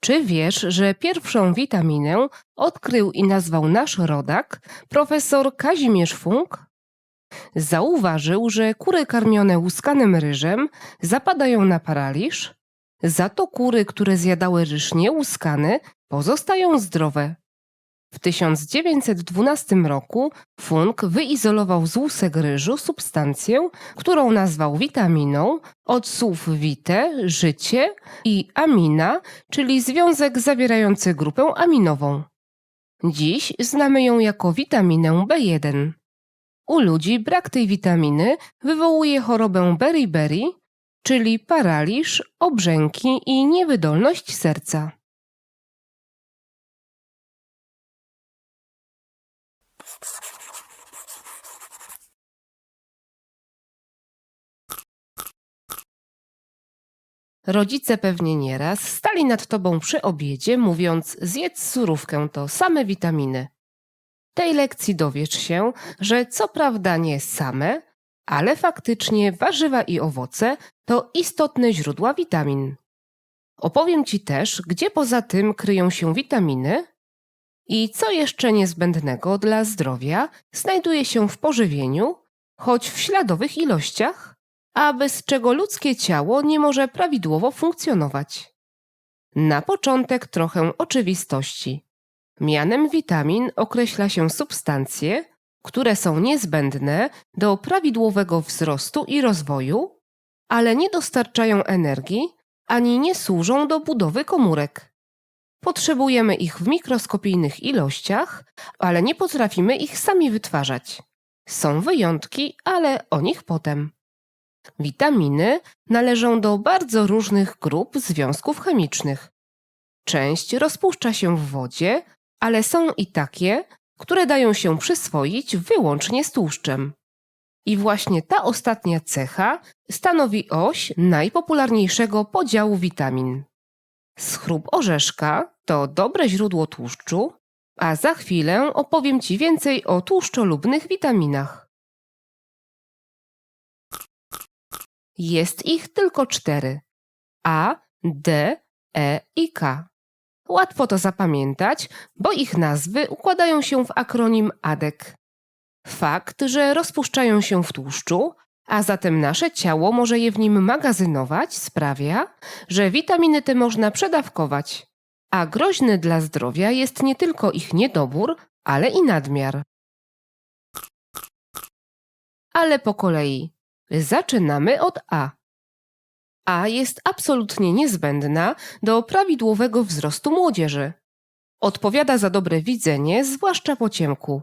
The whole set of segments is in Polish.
Czy wiesz, że pierwszą witaminę odkrył i nazwał nasz rodak, profesor Kazimierz Funk? Zauważył, że kury karmione łuskanym ryżem zapadają na paraliż, za to kury, które zjadały ryż niełuskany, pozostają zdrowe. W 1912 roku Funk wyizolował z łusek ryżu substancję, którą nazwał witaminą, od słów vite, życie i amina, czyli związek zawierający grupę aminową. Dziś znamy ją jako witaminę B1. U ludzi brak tej witaminy wywołuje chorobę beriberi, czyli paraliż, obrzęki i niewydolność serca. Rodzice pewnie nieraz stali nad tobą przy obiedzie, mówiąc: Zjedz surówkę, to same witaminy. Tej lekcji dowiesz się, że co prawda nie same, ale faktycznie warzywa i owoce to istotne źródła witamin. Opowiem ci też, gdzie poza tym kryją się witaminy i co jeszcze niezbędnego dla zdrowia znajduje się w pożywieniu, choć w śladowych ilościach, a bez czego ludzkie ciało nie może prawidłowo funkcjonować. Na początek trochę oczywistości. Mianem witamin określa się substancje, które są niezbędne do prawidłowego wzrostu i rozwoju, ale nie dostarczają energii ani nie służą do budowy komórek. Potrzebujemy ich w mikroskopijnych ilościach, ale nie potrafimy ich sami wytwarzać. Są wyjątki, ale o nich potem. Witaminy należą do bardzo różnych grup związków chemicznych. Część rozpuszcza się w wodzie, ale są i takie, które dają się przyswoić wyłącznie z tłuszczem. I właśnie ta ostatnia cecha stanowi oś najpopularniejszego podziału witamin. Schrup orzeszka to dobre źródło tłuszczu, a za chwilę opowiem Ci więcej o tłuszczolubnych witaminach. Jest ich tylko cztery: A, D, E i K. Łatwo to zapamiętać, bo ich nazwy układają się w akronim ADEK. Fakt, że rozpuszczają się w tłuszczu, a zatem nasze ciało może je w nim magazynować, sprawia, że witaminy te można przedawkować. A groźny dla zdrowia jest nie tylko ich niedobór, ale i nadmiar. Ale po kolei. Zaczynamy od A. A jest absolutnie niezbędna do prawidłowego wzrostu młodzieży. Odpowiada za dobre widzenie, zwłaszcza po ciemku.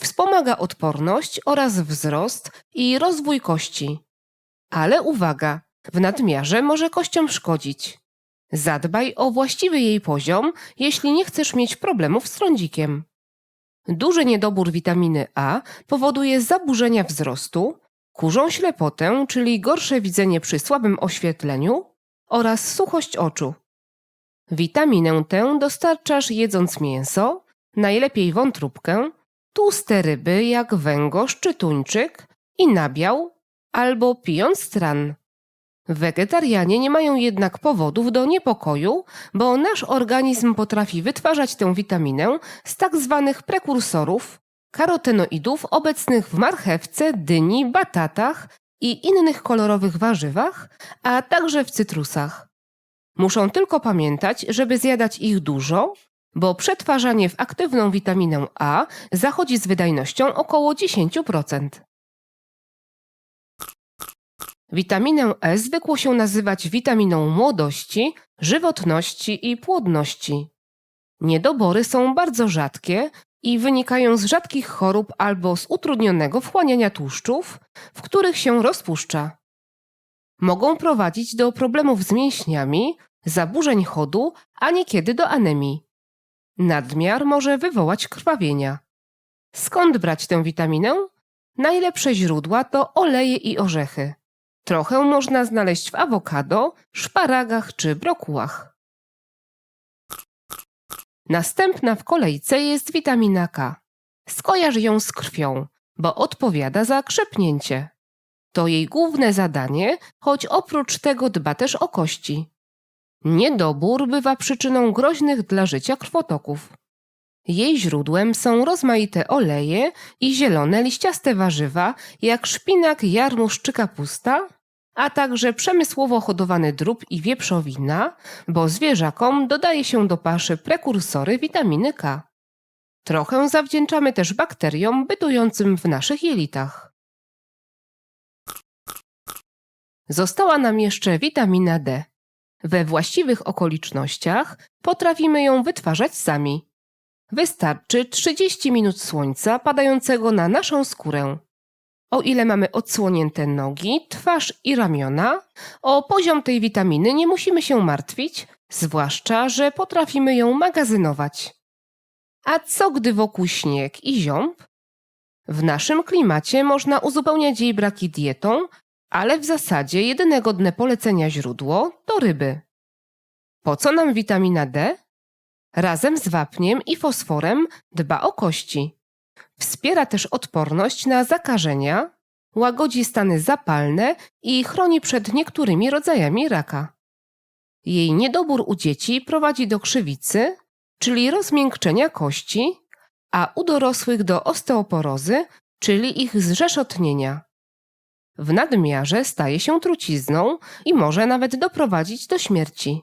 Wspomaga odporność oraz wzrost i rozwój kości. Ale uwaga, w nadmiarze może kościom szkodzić. Zadbaj o właściwy jej poziom, jeśli nie chcesz mieć problemów z trądzikiem. Duży niedobór witaminy A powoduje zaburzenia wzrostu, kurzą ślepotę, czyli gorsze widzenie przy słabym oświetleniu oraz suchość oczu. Witaminę tę dostarczasz jedząc mięso, najlepiej wątróbkę, tłuste ryby jak węgorz czy tuńczyk i nabiał, albo pijąc tran. Wegetarianie nie mają jednak powodów do niepokoju, bo nasz organizm potrafi wytwarzać tę witaminę z tak zwanych prekursorów, karotenoidów obecnych w marchewce, dyni, batatach i innych kolorowych warzywach, a także w cytrusach. Muszą tylko pamiętać, żeby zjadać ich dużo, bo przetwarzanie w aktywną witaminę A zachodzi z wydajnością około 10%. Witaminę E zwykło się nazywać witaminą młodości, żywotności i płodności. Niedobory są bardzo rzadkie i wynikają z rzadkich chorób albo z utrudnionego wchłaniania tłuszczów, w których się rozpuszcza. Mogą prowadzić do problemów z mięśniami, zaburzeń chodu, a niekiedy do anemii. Nadmiar może wywołać krwawienia. Skąd brać tę witaminę? Najlepsze źródła to oleje i orzechy. Trochę można znaleźć w awokado, szparagach czy brokułach. Następna w kolejce jest witamina K. Skojarz ją z krwią, bo odpowiada za krzepnięcie. To jej główne zadanie, choć oprócz tego dba też o kości. Niedobór bywa przyczyną groźnych dla życia krwotoków. Jej źródłem są rozmaite oleje i zielone liściaste warzywa, jak szpinak, jarmuż czy kapusta, a także przemysłowo hodowany drób i wieprzowina, bo zwierzakom dodaje się do paszy prekursory witaminy K. Trochę zawdzięczamy też bakteriom bytującym w naszych jelitach. Została nam jeszcze witamina D. We właściwych okolicznościach potrafimy ją wytwarzać sami. Wystarczy 30 minut słońca padającego na naszą skórę. O ile mamy odsłonięte nogi, twarz i ramiona, o poziom tej witaminy nie musimy się martwić, zwłaszcza, że potrafimy ją magazynować. A co gdy wokół śnieg i ziąb? W naszym klimacie można uzupełniać jej braki dietą, ale w zasadzie jedyne godne polecenia źródło to ryby. Po co nam witamina D? Razem z wapniem i fosforem dba o kości. Wspiera też odporność na zakażenia, łagodzi stany zapalne i chroni przed niektórymi rodzajami raka. Jej niedobór u dzieci prowadzi do krzywicy, czyli rozmiękczenia kości, a u dorosłych do osteoporozy, czyli ich zrzeszotnienia. W nadmiarze staje się trucizną i może nawet doprowadzić do śmierci.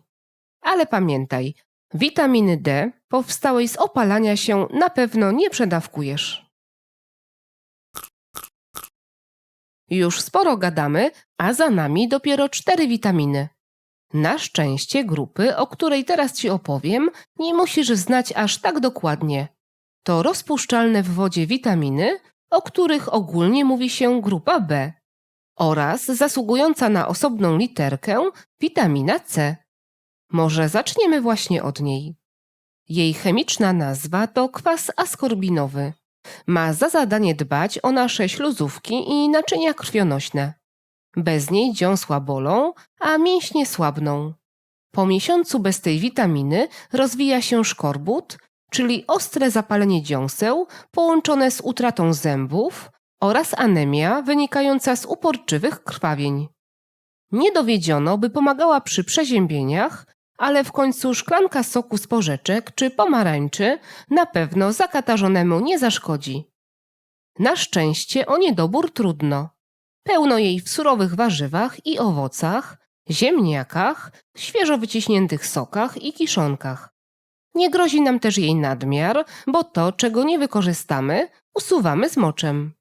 Ale pamiętaj, witaminy D powstałej z opalania się na pewno nie przedawkujesz. Już sporo gadamy, a za nami dopiero cztery witaminy. Na szczęście grupy, o której teraz Ci opowiem, nie musisz znać aż tak dokładnie. To rozpuszczalne w wodzie witaminy, o których ogólnie mówi się grupa B oraz zasługująca na osobną literkę witamina C. Może zaczniemy właśnie od niej. Jej chemiczna nazwa to kwas askorbinowy. Ma za zadanie dbać o nasze śluzówki i naczynia krwionośne. Bez niej dziąsła bolą, a mięśnie słabną. Po miesiącu bez tej witaminy rozwija się szkorbut, czyli ostre zapalenie dziąseł połączone z utratą zębów oraz anemia wynikająca z uporczywych krwawień. Nie dowiedziono, by pomagała przy przeziębieniach, ale w końcu szklanka soku z porzeczek czy pomarańczy na pewno zakatarzonemu nie zaszkodzi. Na szczęście o niedobór trudno. Pełno jej w surowych warzywach i owocach, ziemniakach, świeżo wyciśniętych sokach i kiszonkach. Nie grozi nam też jej nadmiar, bo to, czego nie wykorzystamy, usuwamy z moczem.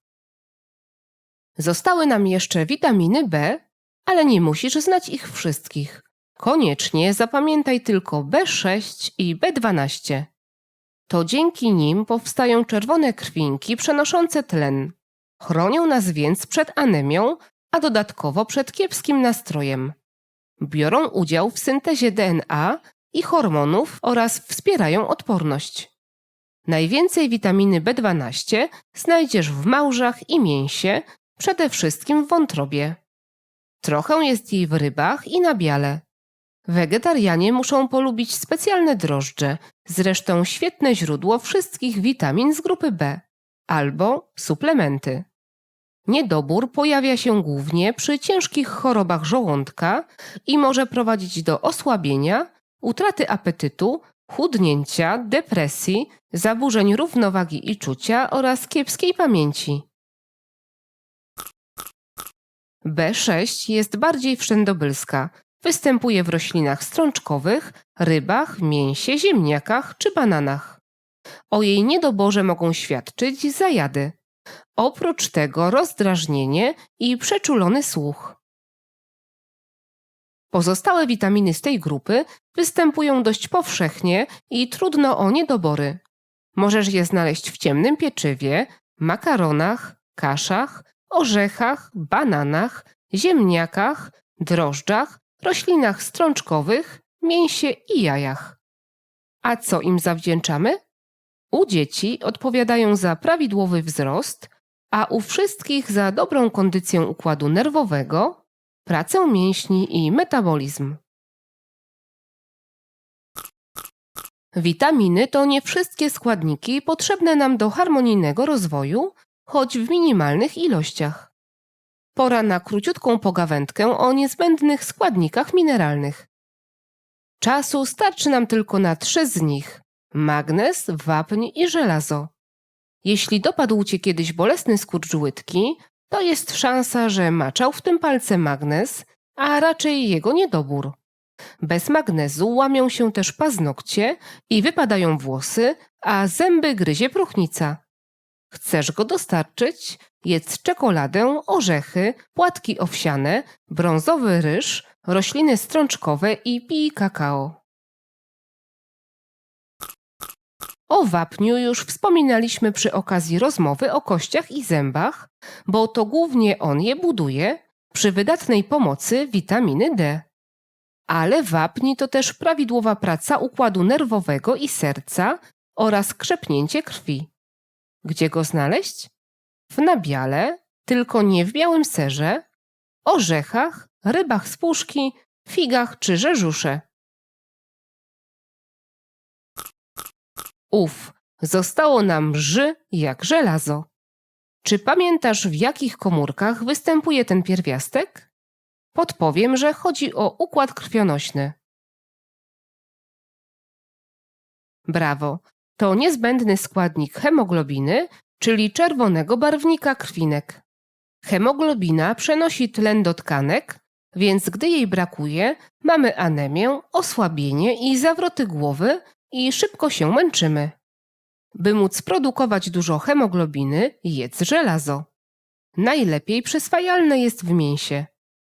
Zostały nam jeszcze witaminy B, ale nie musisz znać ich wszystkich. Koniecznie zapamiętaj tylko B6 i B12. To dzięki nim powstają czerwone krwinki przenoszące tlen. Chronią nas więc przed anemią, a dodatkowo przed kiepskim nastrojem. Biorą udział w syntezie DNA i hormonów oraz wspierają odporność. Najwięcej witaminy B12 znajdziesz w małżach i mięsie, przede wszystkim w wątrobie. Trochę jest jej w rybach i na biale. Wegetarianie muszą polubić specjalne drożdże, zresztą świetne źródło wszystkich witamin z grupy B, albo suplementy. Niedobór pojawia się głównie przy ciężkich chorobach żołądka i może prowadzić do osłabienia, utraty apetytu, chudnięcia, depresji, zaburzeń równowagi i czucia oraz kiepskiej pamięci. B6 jest bardziej wszędobylska. Występuje w roślinach strączkowych, rybach, mięsie, ziemniakach czy bananach. O jej niedoborze mogą świadczyć zajady. Oprócz tego rozdrażnienie i przeczulony słuch. Pozostałe witaminy z tej grupy występują dość powszechnie i trudno o niedobory. Możesz je znaleźć w ciemnym pieczywie, makaronach, kaszach, orzechach, bananach, ziemniakach, drożdżach, roślinach strączkowych, mięsie i jajach. A co im zawdzięczamy? U dzieci odpowiadają za prawidłowy wzrost, a u wszystkich za dobrą kondycję układu nerwowego, pracę mięśni i metabolizm. Witaminy to nie wszystkie składniki potrzebne nam do harmonijnego rozwoju, choć w minimalnych ilościach. Pora na króciutką pogawędkę o niezbędnych składnikach mineralnych. Czasu starczy nam tylko na trzy z nich: magnez, wapń i żelazo. Jeśli dopadł cię kiedyś bolesny skurcz łydki, to jest szansa, że maczał w tym palce magnez, a raczej jego niedobór. Bez magnezu łamią się też paznokcie i wypadają włosy, a zęby gryzie próchnica. Chcesz go dostarczyć? Jedz czekoladę, orzechy, płatki owsiane, brązowy ryż, rośliny strączkowe i pij kakao. O wapniu już wspominaliśmy przy okazji rozmowy o kościach i zębach, bo to głównie on je buduje przy wydatnej pomocy witaminy D. Ale wapń to też prawidłowa praca układu nerwowego i serca oraz krzepnięcie krwi. Gdzie go znaleźć? W nabiale, tylko nie w białym serze, orzechach, rybach z puszki, figach czy rzeżusze. Uf, zostało nam ży jak żelazo. Czy pamiętasz, w jakich komórkach występuje ten pierwiastek? Podpowiem, że chodzi o układ krwionośny. Brawo, to niezbędny składnik hemoglobiny, czyli czerwonego barwnika krwinek. Hemoglobina przenosi tlen do tkanek, więc gdy jej brakuje, mamy anemię, osłabienie i zawroty głowy i szybko się męczymy. By móc produkować dużo hemoglobiny, jedz żelazo. Najlepiej przyswajalne jest w mięsie.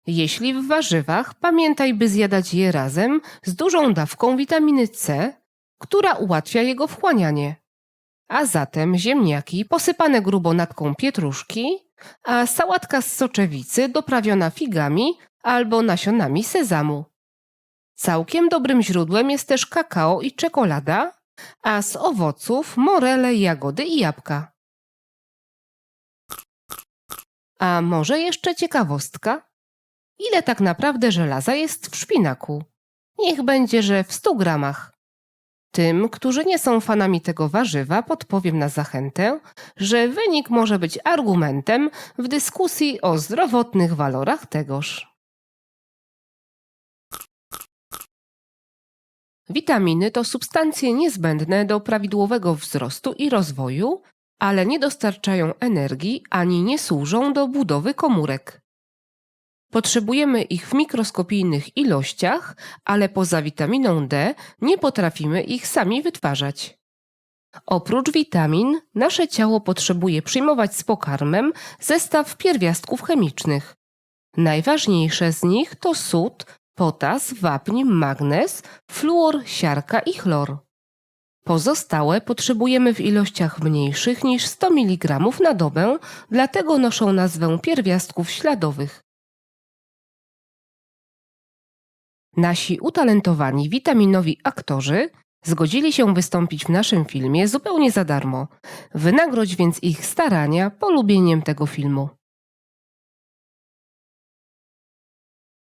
Jeśli w warzywach, pamiętaj, by zjadać je razem z dużą dawką witaminy C, która ułatwia jego wchłanianie. A zatem ziemniaki posypane grubo natką pietruszki, a sałatka z soczewicy doprawiona figami albo nasionami sezamu. Całkiem dobrym źródłem jest też kakao i czekolada, a z owoców morele, jagody i jabłka. A może jeszcze ciekawostka? Ile tak naprawdę żelaza jest w szpinaku? Niech będzie, że w 100 gramach. Tym, którzy nie są fanami tego warzywa, podpowiem na zachętę, że wynik może być argumentem w dyskusji o zdrowotnych walorach tegoż. Witaminy to substancje niezbędne do prawidłowego wzrostu i rozwoju, ale nie dostarczają energii ani nie służą do budowy komórek. Potrzebujemy ich w mikroskopijnych ilościach, ale poza witaminą D nie potrafimy ich sami wytwarzać. Oprócz witamin, nasze ciało potrzebuje przyjmować z pokarmem zestaw pierwiastków chemicznych. Najważniejsze z nich to sód, potas, wapń, magnez, fluor, siarka i chlor. Pozostałe potrzebujemy w ilościach mniejszych niż 100 mg na dobę, dlatego noszą nazwę pierwiastków śladowych. Nasi utalentowani witaminowi aktorzy zgodzili się wystąpić w naszym filmie zupełnie za darmo. Wynagrodź więc ich starania polubieniem tego filmu.